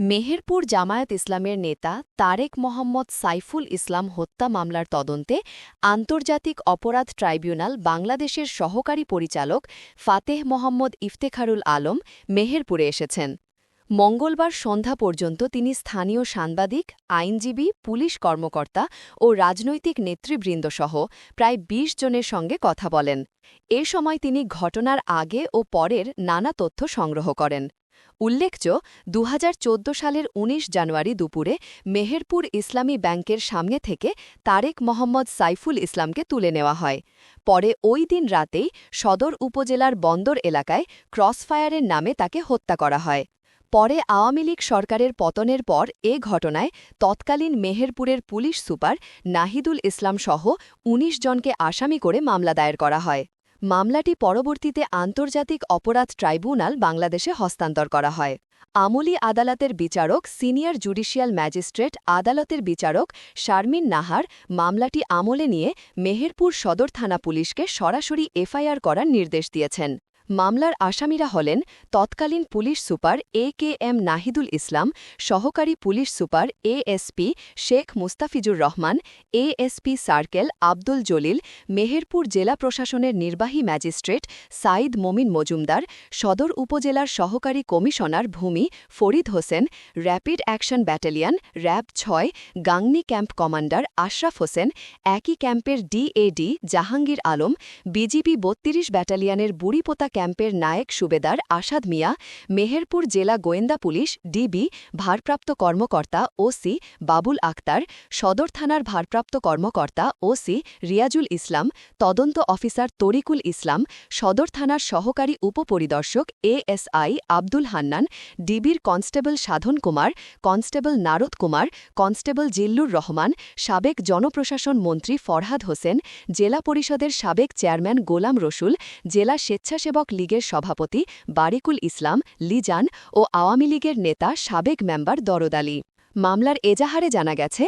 মেহেরপুর জামায়াত ইসলামের নেতা তারেক মোহাম্মদ সাইফুল ইসলাম হত্যা মামলার তদন্তে আন্তর্জাতিক অপরাধ ট্রাইব্যুনাল বাংলাদেশের সহকারী পরিচালক ফাতেহ মোহাম্মদ ইফতেখারুল আলম মেহেরপুরে এসেছেন। মঙ্গলবার সন্ধ্যা পর্যন্ত তিনি স্থানীয় সাংবাদিক, আইনজীবী, পুলিশ কর্মকর্তা ও রাজনৈতিক নেতৃবৃন্দসহ প্রায় ২০ জনের সঙ্গে কথা বলেন। এ সময় তিনি ঘটনার আগে ও পরের নানা তথ্য সংগ্রহ করেন। উল্লেখ্য দু সালের ১৯ জানুয়ারি দুপুরে মেহেরপুর ইসলামী ব্যাংকের সামনে থেকে তারেক মোহাম্মদ সাইফুল ইসলামকে তুলে নেওয়া হয়। পরে ওই দিন রাতেই সদর উপজেলার বন্দর এলাকায় ক্রসফায়ারের নামে তাকে হত্যা করা হয়। পরে আওয়ামী লীগ সরকারের পতনের পর এ ঘটনায় তৎকালীন মেহেরপুরের পুলিশ সুপার নাহিদুল ইসলাম সহ ১৯ জনকে আসামি করে মামলা দায়ের করা হয়। মামলাটি পরবর্তীতে আন্তর্জাতিক অপরাধ ট্রাইব্যুনাল বাংলাদেশে হস্তান্তর করা হয়। আমলি আদালতের বিচারক, সিনিয়র জুডিশিয়াল ম্যাজিস্ট্রেট আদালতের বিচারক শারমিন নাহার মামলাটি আমলে নিয়ে মেহেরপুর সদর থানা পুলিশকে সরাসরি এফআইআর করার নির্দেশ দিয়েছেন। মামলার আসামিরা হলেন তৎকালীন police super A K M Nahidul Islam, সহকারী police super ASP Sheikh Mustafizur Rahman ASP circle Abdul Jalil, Meherpur জেলা প্রশাসনের নির্বাহী ম্যাজিস্ট্রেট সাইদ মমিন মজুমদার, সদর উপজেলার সহকারী কমিশনার ভূমি Farid Hossain, rapid action battalion RAB ছয়, গাংনি ক্যাম্প কমান্ডার আশরাফ হোসেন, একই ক্যাম্পের ডিএডি জাহাঙ্গীর আলম, বিজিবি বত্রিশ ব্যাটালিয়নের বুড়িপোতা ক্যাম্পের নায়েক সুবেদার আসাদ মিয়া, মেহেরপুর জেলা গোয়েন্দা পুলিশ ডিবি, ভারপ্রাপ্ত কর্মকর্তা ওসি বাবুল আক্তার সদর থানার ভারপ্রাপ্ত কর্মকর্তা ওসি রিয়াজুল ইসলাম, তদন্ত অফিসার তরিকুল ইসলাম, সদর থানার সহকারী উপপরিদর্শক এএসআই আব্দুল হান্নান, ডিবির constable Sadhan Kumar, constable Narad Kumar, constable Jillur Rahman, সাবেক জনপ্রশাসন মন্ত্রী ফরহাদ হোসেন, জেলা পরিষদের সাবেক চেয়ারম্যান গোলাম রসুল, জেলা স্বেচ্ছাসেবক লীগের সভাপতি বারিকুল ইসলাম লিজান ও আওয়ামী লীগের নেতা সাবেক মেম্বার দরদ আলী। মামলার এজাহারে জানা গেছে,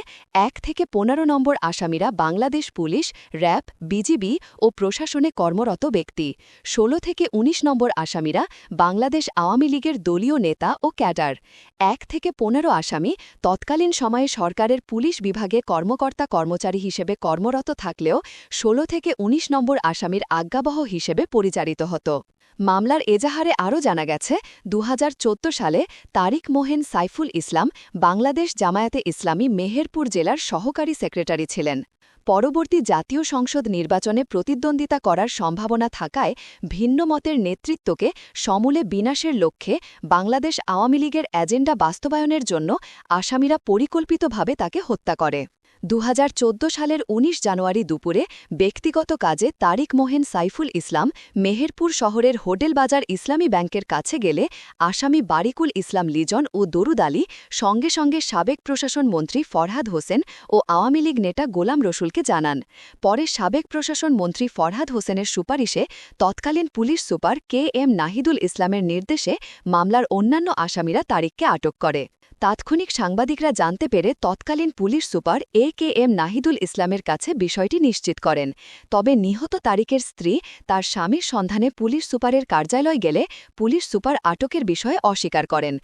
এক থেকে পনেরো নম্বর আসামিরা বাংলাদেশ পুলিশ, র্যাব, বিজিবি ও প্রশাসনে কর্মরত ব্যক্তি। ১৬ থেকে ১৯ নম্বর আসামিরা বাংলাদেশ আওয়ামী লীগের দলীয় নেতা ও ক্যাডার। এক থেকে পনেরো আসামি তৎকালীন সময়ে সরকারের পুলিশ বিভাগে কর্মকর্তা কর্মচারী হিসেবে কর্মরত থাকলেও ১৬ থেকে ১৯ নম্বর আসামির আজ্ঞাবহ হিসেবে পরিচালিত হতো। মামলার এজাহারে আরও জানা গেছে দু হাজার চোদ্দ সালে তারিক মোহেন সাইফুল ইসলাম বাংলাদেশ জামায়াতে ইসলামী মেহেরপুর জেলার সহকারী সেক্রেটারি ছিলেন। পরবর্তী জাতীয় সংসদ নির্বাচনে প্রতিদ্বন্দ্বিতা করার সম্ভাবনা থাকায় ভিন্ন মতের নেতৃত্বকে সমূলে বিনাশের লক্ষ্যে বাংলাদেশ আওয়ামী লীগের এজেন্ডা বাস্তবায়নের জন্য আসামিরা পরিকল্পিতভাবে তাকে হত্যা করে। দু হাজার চোদ্দ সালের ১৯ জানুয়ারি দুপুরে ব্যক্তিগত কাজে তারিক মোহেন সাইফুল ইসলাম মেহেরপুর শহরের হোটেল বাজার ইসলামী ব্যাংকের কাছে গেলে আসামি বারিকুল ইসলাম লিজন ও দরুদ আলী, সঙ্গে সঙ্গে সাবেক প্রশাসন মন্ত্রী ফরহাদ হোসেন ও আওয়ামী লীগ নেতা গোলাম রসুলকে জানান। পরে সাবেক প্রশাসন মন্ত্রী ফরহাদ হোসেনের সুপারিশে তৎকালীন police super K M Nahidul ইসলামের নির্দেশে মামলার অন্যান্য আসামিরা তারিককে আটক করে। তাৎক্ষণিক সাংবাদিকরা জানতে পেরে তৎকালীন police super A K M Nahidul ইসলামের কাছে বিষয়টি নিশ্চিত করেন। তবে নিহত তারিকের স্ত্রী তার স্বামীর সন্ধানে পুলিশ সুপারের কার্যালয় গেলে পুলিশ সুপার আটকের বিষয়ে অস্বীকার করেন।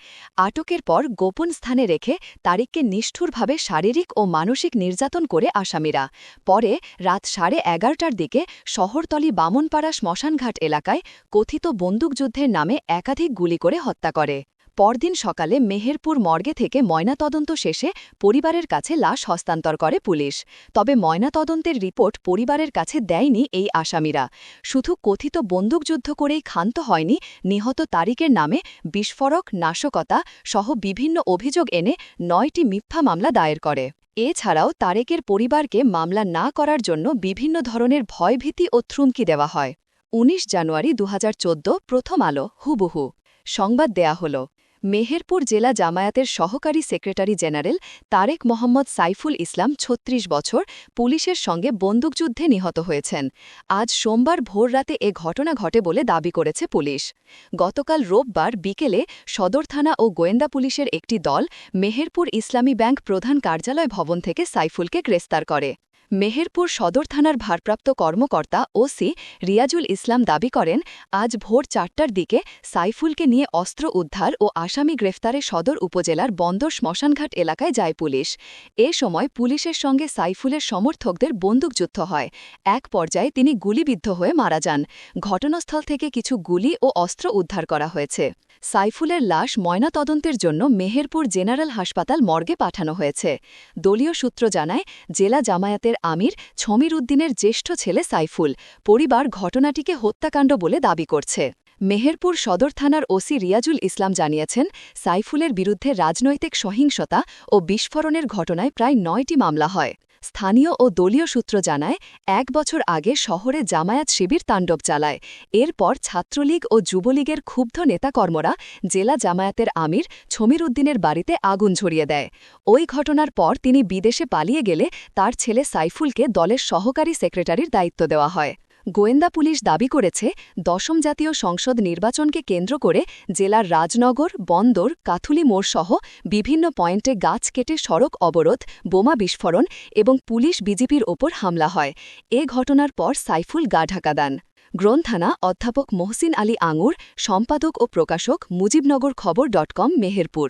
আটকের পর গোপন স্থানে রেখে তারিককে নিষ্ঠুরভাবে শারীরিক ও মানসিক নির্যাতন করে আসামিরা। পরে রাত সাড়ে এগারোটার দিকে শহরতলি বামনপাড়া শ্মশানঘাট এলাকায় কথিত বন্দুকযুদ্ধের নামে একাধিক গুলি করে হত্যা করে। পরদিন সকালে মেহেরপুর মর্গে থেকে ময়নাতদন্ত শেষে পরিবারের কাছে লাশ হস্তান্তর করে পুলিশ। তবে ময়নাতদন্তের রিপোর্ট পরিবারের কাছে দেয়নি এই আসামিরা। শুধু কথিত বন্দুকযুদ্ধ করেই ক্ষান্ত হয়নি, নিহত তারিকের নামে বিস্ফোরক, নাশকতা সহ বিভিন্ন অভিযোগ এনে নয়টি মিথ্যা মামলা দায়ের করে। এছাড়াও তারেকের পরিবারকে মামলা না করার জন্য বিভিন্ন ধরনের ভয়ভীতি ও থ্রুমকি দেওয়া হয়। ১৯ জানুয়ারি দু হাজার চোদ্দ প্রথম আলো, হুবহু। সংবাদ দেয়া হল। মেহেরপুর জেলা জামায়াতের সহকারী সেক্রেটারি জেনারেল তারেক মোহাম্মদ সাইফুল ইসলাম ৩৬ বছর পুলিশের সঙ্গে বন্দুকযুদ্ধে নিহত হয়েছেন। আজ সোমবার ভোররাতে এ ঘটনা ঘটে বলে দাবি করেছে পুলিশ। গতকাল রোববার বিকেলে সদর থানা ও গোয়েন্দা পুলিশের একটি দল মেহেরপুর ইসলামী ব্যাংক প্রধান কার্যালয় ভবন থেকে সাইফুলকে গ্রেস্তার করে। মেহেরপুর সদর থানার ভারপ্রাপ্ত কর্মকর্তা ওসি রিয়াজুল ইসলাম দাবি করেন, আজ ভোর চারটার দিকে সাইফুলকে নিয়ে অস্ত্র উদ্ধার ও আসামি গ্রেফতারে সদর উপজেলার বন্দর শ্মশানঘাট এলাকায় যায় পুলিশ। এ সময় পুলিশের সঙ্গে সাইফুলের সমর্থকদের বন্দুকযুদ্ধ হয়। এক পর্যায়ে তিনি গুলিবিদ্ধ হয়ে মারা যান। ঘটনাস্থল থেকে কিছু গুলি ও অস্ত্র উদ্ধার করা হয়েছে। সাইফুলের লাশ ময়নাতদন্তের জন্য মেহেরপুর জেনারেল হাসপাতাল মর্গে পাঠানো হয়েছে। দলীয় সূত্র জানায়, জেলা জামায়াতের আমির, ছমির উদ্দিনের জ্যেষ্ঠ ছেলে সাইফুল, পরিবার ঘটনাটিকে হত্যাকাণ্ড বলে দাবি করছে। মেহেরপুর সদর থানার ওসি রিয়াজুল ইসলাম জানিয়েছেন, সাইফুলের বিরুদ্ধে রাজনৈতিক সহিংসতা ও বিস্ফোরণের ঘটনায় প্রায় নয়টি মামলা হয়। স্থানীয় ও দলীয় সূত্র জানায়, এক বছর আগে শহরে জামায়াত শিবির তাণ্ডব চালায়। এরপর ছাত্রলীগ ও যুবলীগের ক্ষুব্ধ নেতাকর্মরা জেলা জামায়াতের আমির ছমির উদ্দিনের বাড়িতে আগুন ঝরিয়ে দেয়। ওই ঘটনার পর তিনি বিদেশে পালিয়ে গেলে তার ছেলে সাইফুলকে দলের সহকারী সেক্রেটারির দায়িত্ব দেওয়া হয়। গোয়েন্দা পুলিশ দাবি করেছে, দশম জাতীয় সংসদ নির্বাচনকে কেন্দ্র করে জেলার রাজনগর, বন্দর, কাথুলি মোড়সহ বিভিন্ন পয়েন্টে গাছ কেটে সড়ক অবরোধ, বোমা বিস্ফোরণ এবং পুলিশ বিজেপির ওপর হামলা হয়। এ ঘটনার পর সাইফুল গা ঢাকা দেন। গ্রন্থানা অধ্যাপক মোহসিন আলী আঙুর, সম্পাদক ও প্রকাশক মুজিবনগর খবর ডট কম, মেহেরপুর।